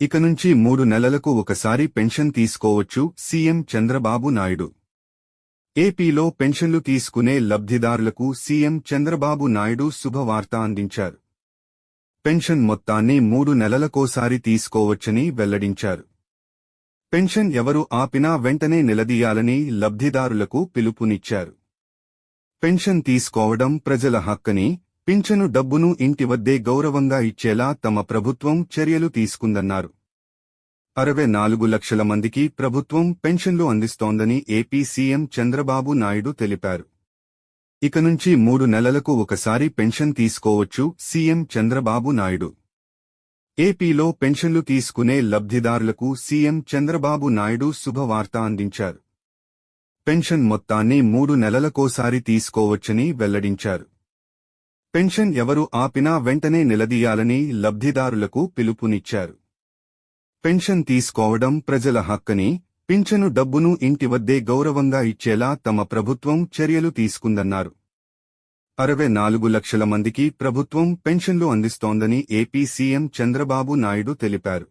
ఇక నుంచి మూడు నెలలకు ఒకసారి పెన్షన్ తీసుకోవచ్చు సీఎం చంద్రబాబు నాయుడు. ఏపీలో పెన్షన్లు తీసుకునే లబ్ధిదారులకు సీఎం చంద్రబాబు నాయుడు శుభవార్త అందించారు. పెన్షన్ మొత్తాన్ని మూడు నెలలకోసారి తీసుకోవచ్చని వెల్లడించారు. పెన్షన్ ఎవరు ఆపినా వెంటనే నిలదీయాలని లబ్ధిదారులకు పిలుపునిచ్చారు. పెన్షన్ తీసుకోవడం ప్రజల హక్కని పింఛను డబ్బును ఇంటి వద్దే గౌరవంగా ఇచ్చేలా తమ ప్రభుత్వం చర్యలు తీసుకుందన్నారు. అరవై నాలుగు లక్షల మందికి ప్రభుత్వం పెన్షన్లు అందిస్తోందని ఏపీ సీఎం చంద్రబాబు నాయుడు తెలిపారు. ఇక నుంచి మూడు నెలలకు ఒకసారి పెన్షన్ తీసుకోవచ్చు సీఎం చంద్రబాబు నాయుడు. ఏపీలో పెన్షన్లు తీసుకునే లబ్ధిదారులకు సీఎం చంద్రబాబు నాయుడు శుభవార్త అందించారు. పెన్షన్ మొత్తాన్ని మూడు నెలలకోసారి తీసుకోవచ్చని వెల్లడించారు. పెన్షన్ ఎవరు ఆపినా వెంటనే నిలదీయాలని లబ్ధిదారులకు పిలుపునిచ్చారు. పెన్షన్ తీసుకోవడం ప్రజల హక్కని పింఛను డబ్బును ఇంటి వద్దే గౌరవంగా ఇచ్చేలా తమ ప్రభుత్వం చర్యలు తీసుకుందన్నారు. అరవై నాలుగు లక్షల మందికి ప్రభుత్వం పెన్షన్లు అందిస్తోందని ఏపీ సీఎం చంద్రబాబు నాయుడు తెలిపారు.